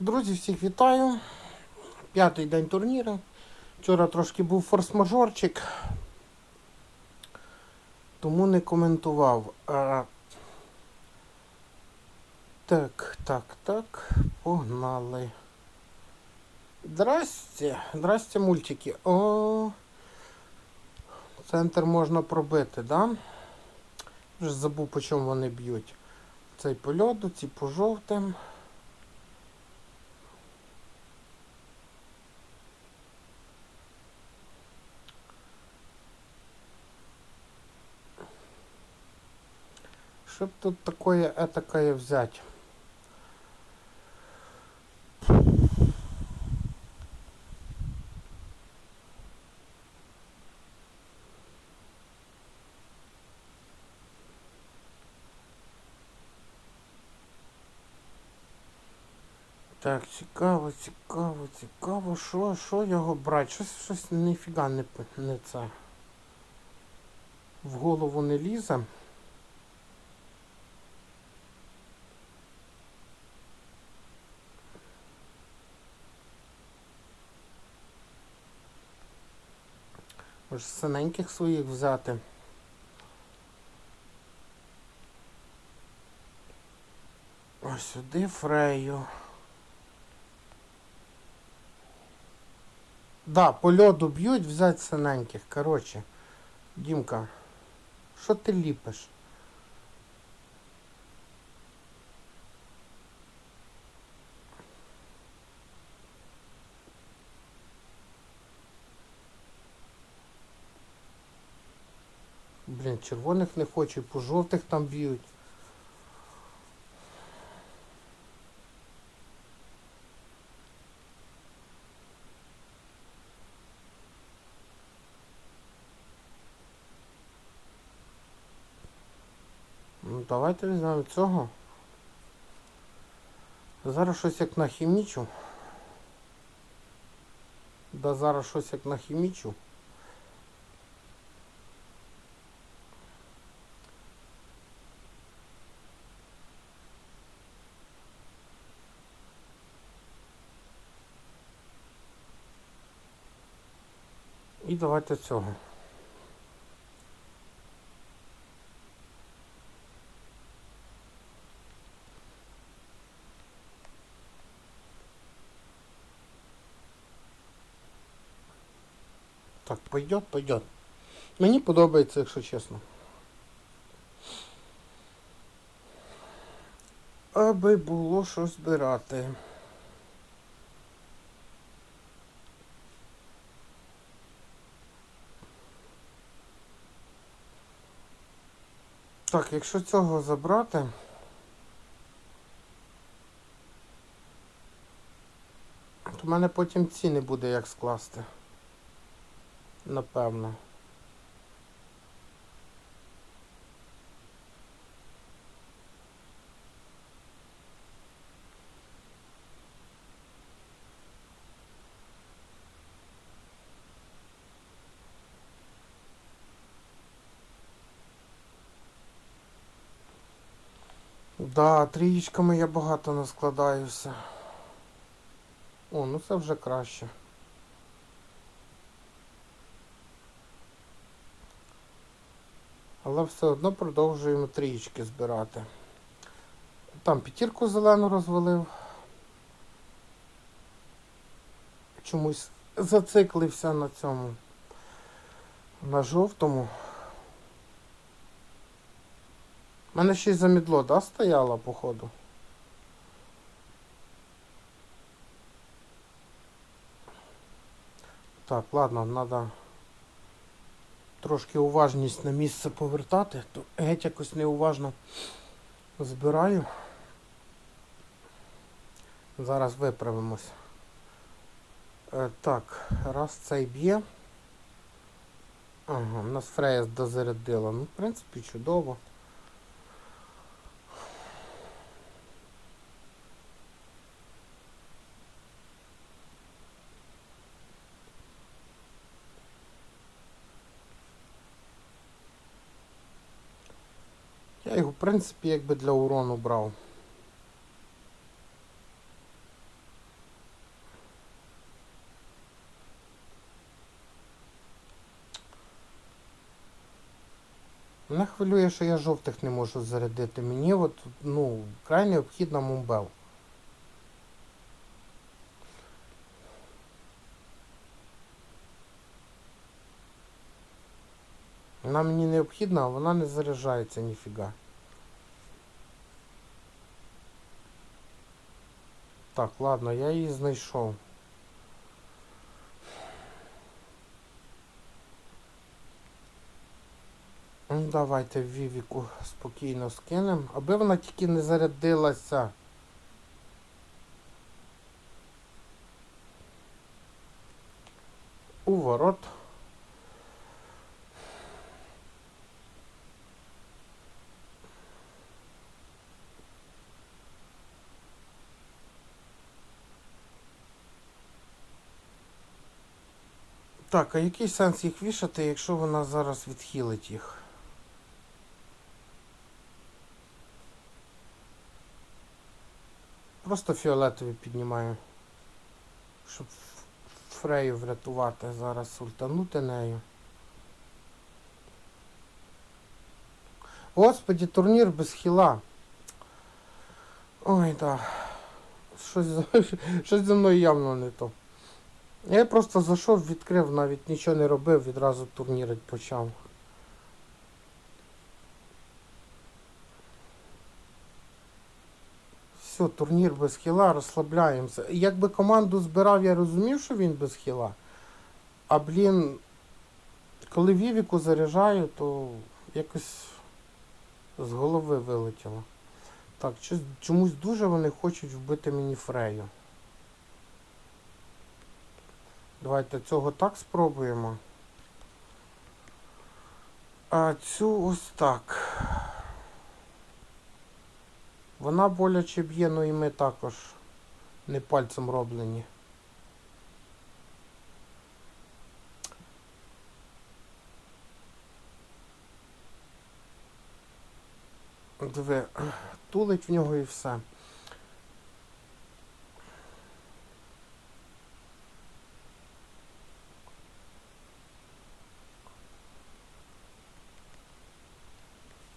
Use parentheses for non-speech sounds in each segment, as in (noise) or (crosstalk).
Друзі, всіх вітаю. П'ятий день турніру. Вчора трошки був форс-мажорчик, тому не коментував. А... Так, так, так, погнали. Здрасте, здрасте, мультики. О, центр можна пробити, да? Вже забув, по чому вони б'ють. Цей по льоду, ці по жовтим. Чтоб тут такое этакое взять? Так, цікаво, цікаво, цікаво, що, що його брати? Щось, щось ніфіга не, не це. В голову не лізе. Може синеньких своїх взяти. Ось сюди фрею. Да, по льоду б'ють, взяти синеньких. Коротше, Дімка, що ти ліпиш? Блін, червоних не хочу, по жовтих там б'ють. Ну, давайте візьмемо цього. Зараз щось як нахімічу. Да зараз щось як нахімічу. І давайте цього. Так, пойдет, пойдет. Мені подобається, якщо чесно. Аби було що збирати. Так, якщо цього забрати. То в мене потім ціни буде як скласти. Напевно. Да, трієчками я багато наскладаюся. О, ну це вже краще. Але все одно продовжуємо трієчки збирати. Там п'ятірку зелену розвалив. Чомусь зациклився на цьому. На жовтому. У мене ще й замідло, да, стояло, походу? Так, ладно, треба трошки уважність на місце повертати, то геть якось неуважно збираю. Зараз виправимось. Е, так, раз цей б'є. Ага, у нас Фрея дозарядила. Ну, в принципі, чудово. принципі, якби для урону брав. Мене хвилює, що я жовтих не можу зарядити. Мені от, ну, край необхідна мумбел. Вона мені необхідна, а вона не заряджається ніфіга. Так, ладно, я її знайшов. Ну, давайте Вівіку спокійно скинемо, аби вона тільки не зарядилася. У ворот. Так, а який сенс їх вішати, якщо вона зараз відхилить їх? Просто фіолетові піднімаю. Щоб Фрею врятувати зараз, ультанути нею. Господі, турнір без хіла. Ой, да. Щось, (laughs) щось зі мною явно не то. Я просто зайшов, відкрив, навіть нічого не робив, відразу турнірить почав. Все, турнір без хіла, розслабляємося. Якби команду збирав, я розумів, що він без хіла. А блін, коли Вівіку заряджаю, то якось з голови вилетіло. Так, чомусь дуже вони хочуть вбити мені Фрею. Давайте цього так спробуємо. А цю ось так. Вона боляче б'є, ну і ми також не пальцем роблені. Диви, тулить в нього і все.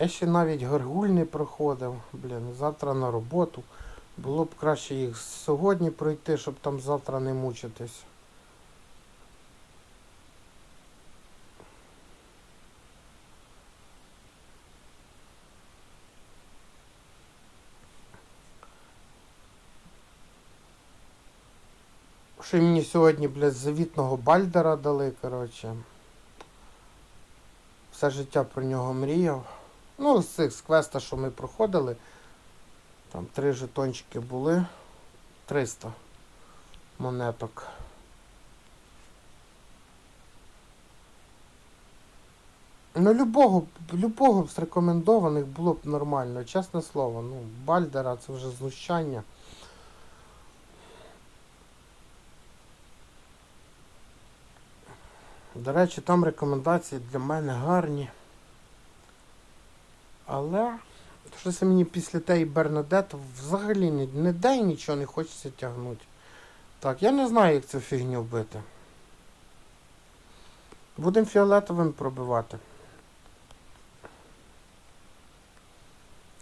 Я ще навіть горгуль не проходив. Блін, завтра на роботу. Було б краще їх сьогодні пройти, щоб там завтра не мучитись. Що мені сьогодні, блядь, завітного Бальдера дали, коротше. Все життя про нього мріяв. Ну, з цих з квеста, що ми проходили. Там три жетончики були. 300 монеток. Ну, любого, любого з рекомендованих було б нормально, чесне слово. Ну, Бальдера це вже знущання. До речі, там рекомендації для мене гарні. Але щось мені після тієї Бернадет взагалі ні, ніде й нічого не хочеться тягнути. Так, я не знаю, як цю фігню вбити. Будемо фіолетовим пробивати.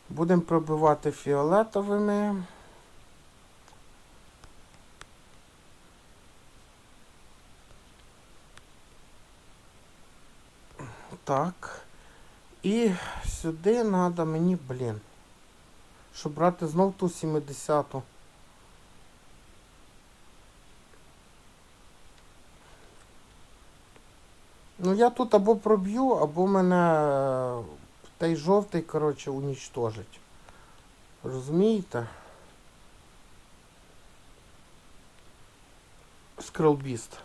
Будемо пробивати фіолетовими. Так. І сюди треба мені, блін. Щоб брати знов ту 70-ту. Ну я тут або проб'ю, або мене е, той жовтий, коротше, унічтожить. Розумієте? Скрилбіст.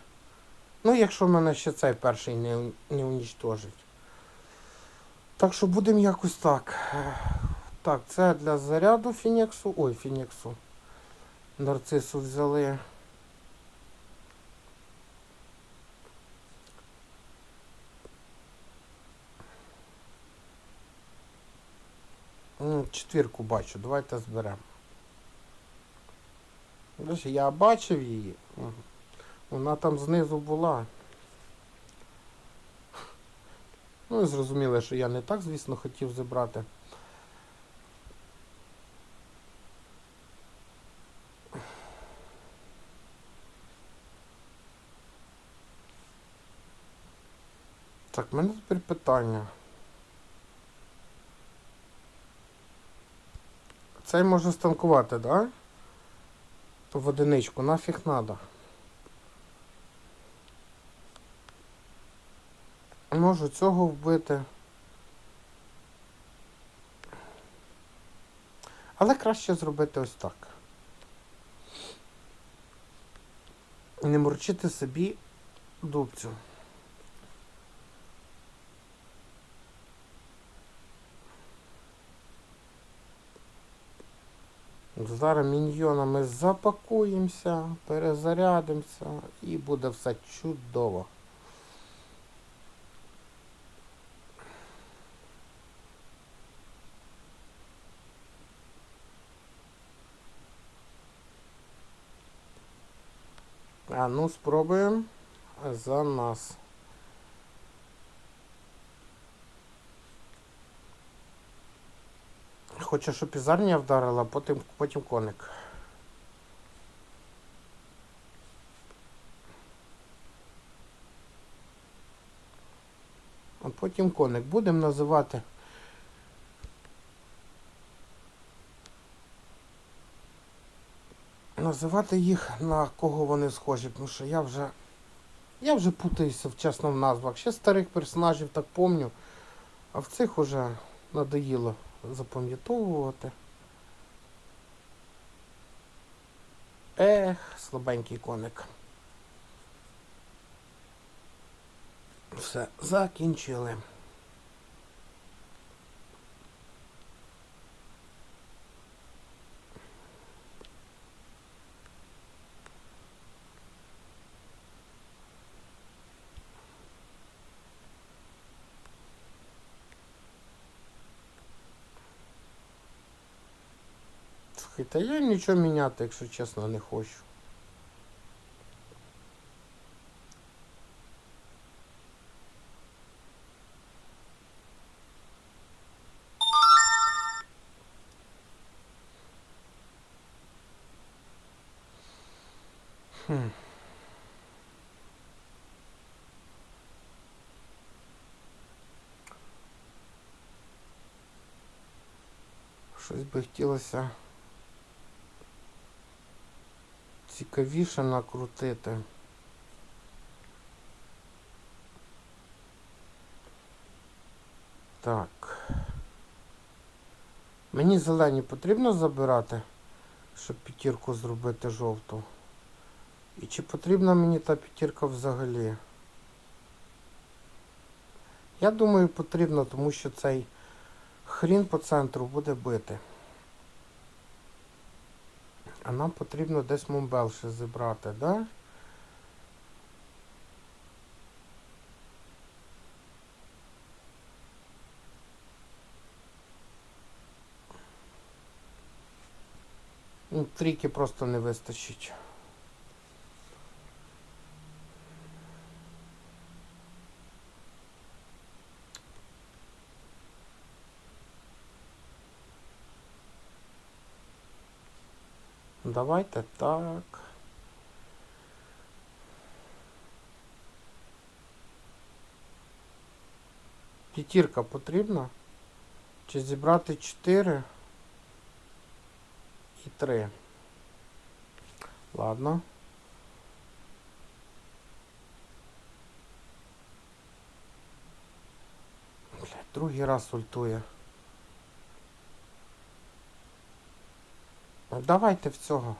Ну, якщо мене ще цей перший не, не унічтожить. Так що будемо якось так. Так, це для заряду Фініксу. Ой, Фініксу. Нарцису взяли. Четвірку бачу, давайте зберемо. Я бачив її. Вона там знизу була. Ну і зрозуміли, що я не так, звісно, хотів забрати. Так, в мене тепер питання. Цей може станкувати, да? В одиничку, нафіг надо. Можу цього вбити. Але краще зробити ось так. Не морчити собі дубцю. Зараз міньйонами запакуємося, перезарядимося і буде все чудово. А ну спробуємо за нас. Хочу, щоб пізарня вдарила, потім, потім коник. А потім коник. Будемо називати. Називати їх на кого вони схожі, тому що я вже. Я вже путаюся вчасно в назвах. Ще старих персонажів так помню, а в цих уже надоїло запам'ятовувати. Ех, слабенький коник. Все, закінчили. Слухайте, я нічого міняти, якщо чесно, не хочу. Хм. Щось би хотілося цікавіше накрутити. Так. Мені зелені потрібно забирати, щоб п'ятірку зробити жовту. І чи потрібна мені та п'ятірка взагалі? Я думаю, потрібно, тому що цей хрін по центру буде бити. А нам потрібно десь мумбел ще зібрати, да? Ну, Трійки просто не вистачить. Давайте так. П'ятірка потрібна? Чи зібрати 4 і 3? Ладно. Блядь, другий раз ультує. Давайте в цього.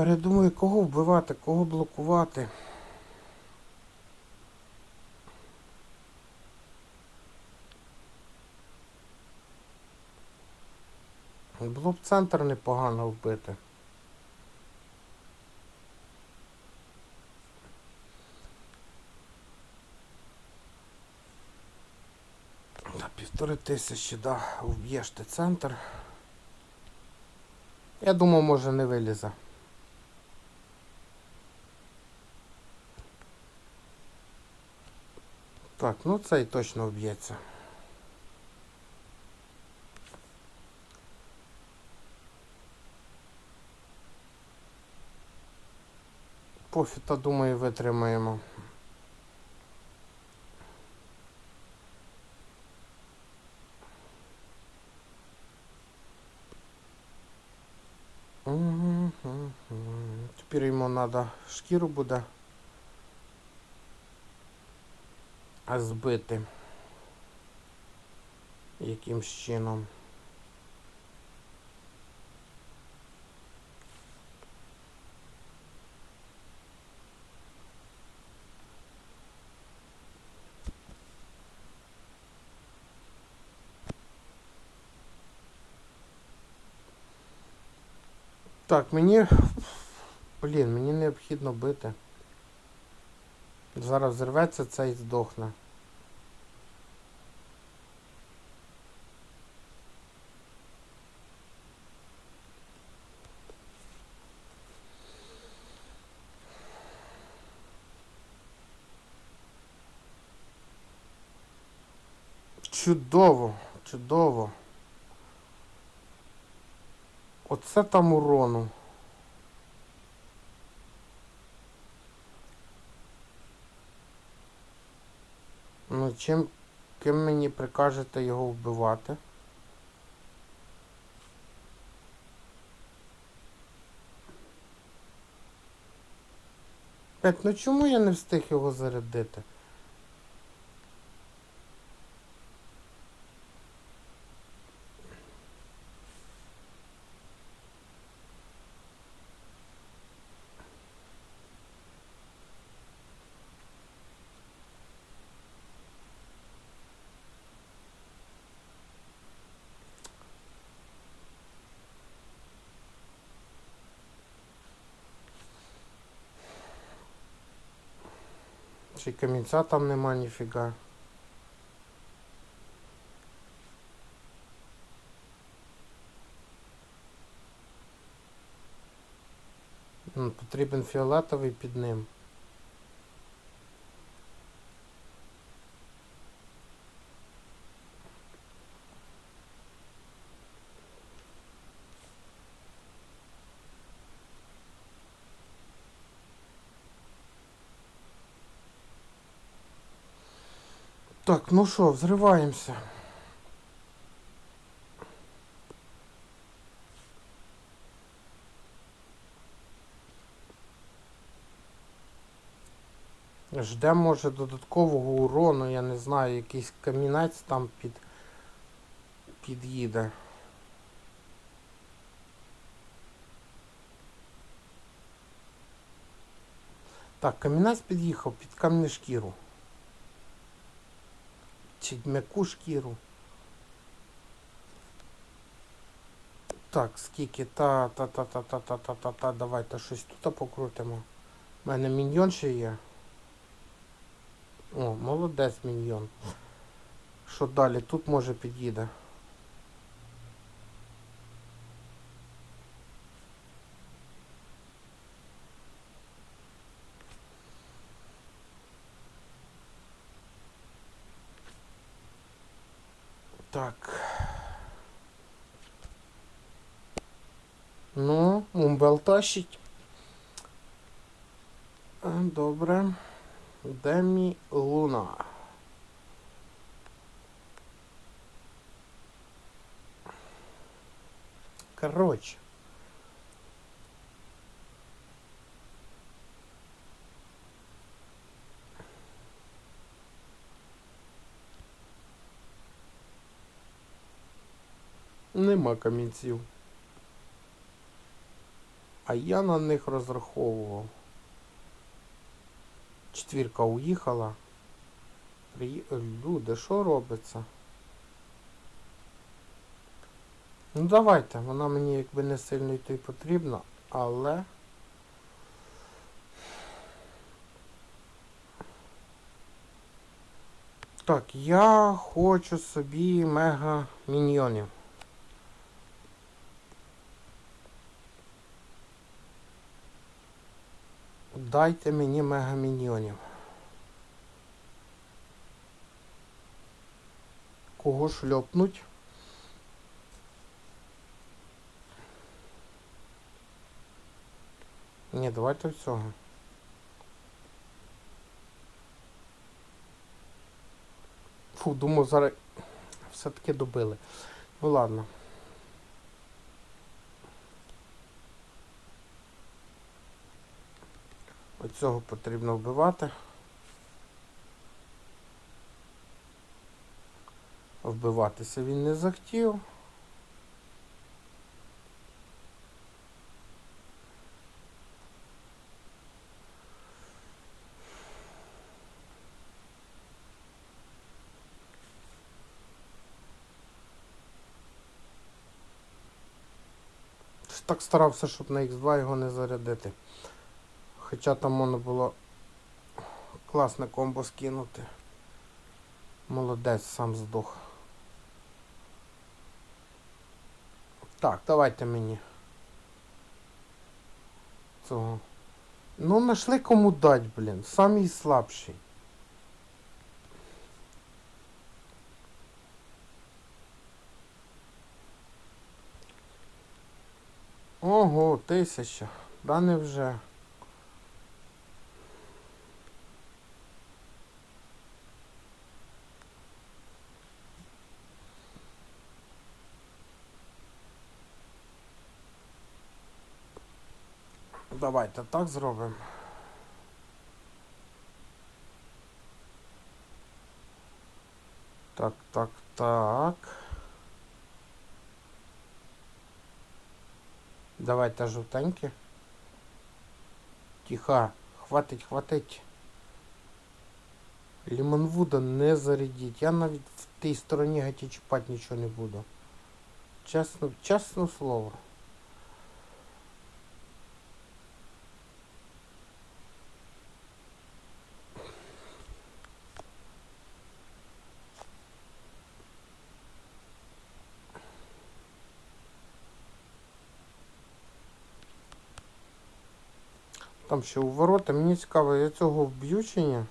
Тепер я думаю, кого вбивати, кого блокувати. Було б центр непогано вбити. На півтори тисячі, да, вб'єш ти центр. Я думав, може не вилізе. Так, ну цей точно вб'ється. Пофіта, думаю, витримаємо. Тепер йому треба шкіру буде збити якимсь чином. Так, мені. Блін, мені необхідно бити. Зараз зірветься це і здохне. Чудово, чудово. Оце там урону. Ну, чим ким мені прикажете його вбивати? П'ять, ну чому я не встиг його зарядити? Чи камінця там нема ніфіга. Потрібен фіолетовий під ним. Так, ну що, взриваємося. Ждемо, може, додаткового урону, я не знаю, якийсь камінець там під... під'їде. Так, камінець під'їхав під кам'яну бачить м'яку шкіру. Так, скільки та-та-та-та-та-та-та-та. Давайте щось тут покрутимо. У мене міньйон ще є. О, молодець міньйон. Що далі? Тут може під'їде. Ну, тащить. Е, Добре. Демі Луна. Короче. Нема камінців. А я на них розраховував. Четвірка уїхала. Приї... Люди, що робиться? Ну давайте, вона мені якби не сильно й то й потрібна, але. Так, я хочу собі мега міньйонів. Дайте мені мега міньйонів. Кого шльопнуть? Ні, давайте всього. Фу, думаю, зараз все-таки добили. Ну ладно. Оцього потрібно вбивати. Вбиватися він не захотів. Так старався, щоб на Х2 його не зарядити. Хоча там можна було класне комбо скинути. Молодець сам здох. Так, давайте мені. Цього. Ну, нашли кому дать, блін. Самий слабший. Ого, тисяча. Да не вже. Давайте так зробимо. Так, так, так. Давайте жовтенькі. Тихо, хватить, хватить. Лімонвуда не зарядіть. Я навіть в тій стороні геть і чіпати нічого не буду. Чесно, чесне слово. Там ще у ворота. Мені цікаво, я цього вб'ю чи ні?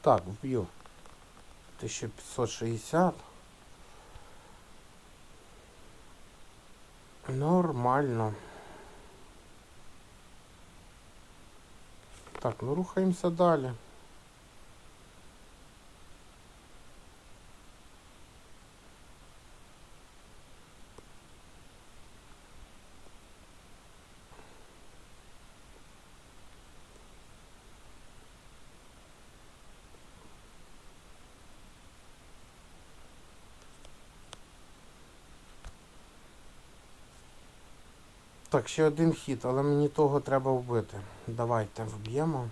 Так, вб'ю. 1560. Нормально. Так, ну рухаємося далі. Так, ще один хід, але мені того треба вбити. Давайте вб'ємо.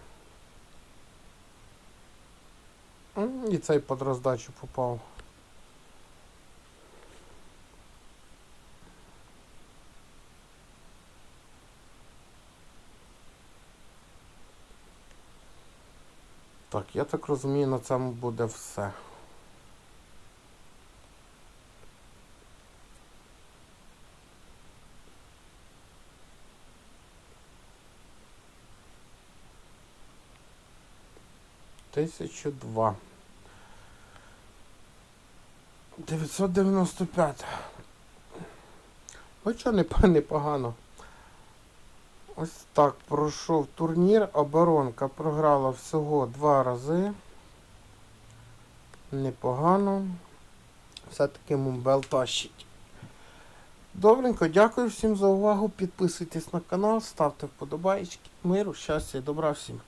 І цей під роздачу попав. Так, я так розумію, на цьому буде все. Тисячу два. 995. Ось що непогано. Ось так пройшов турнір. Оборонка програла всього два рази. Непогано. Все-таки Мумбел тащить. Добренько, дякую всім за увагу. Підписуйтесь на канал, ставте вподобайки. Миру, щастя і добра всім.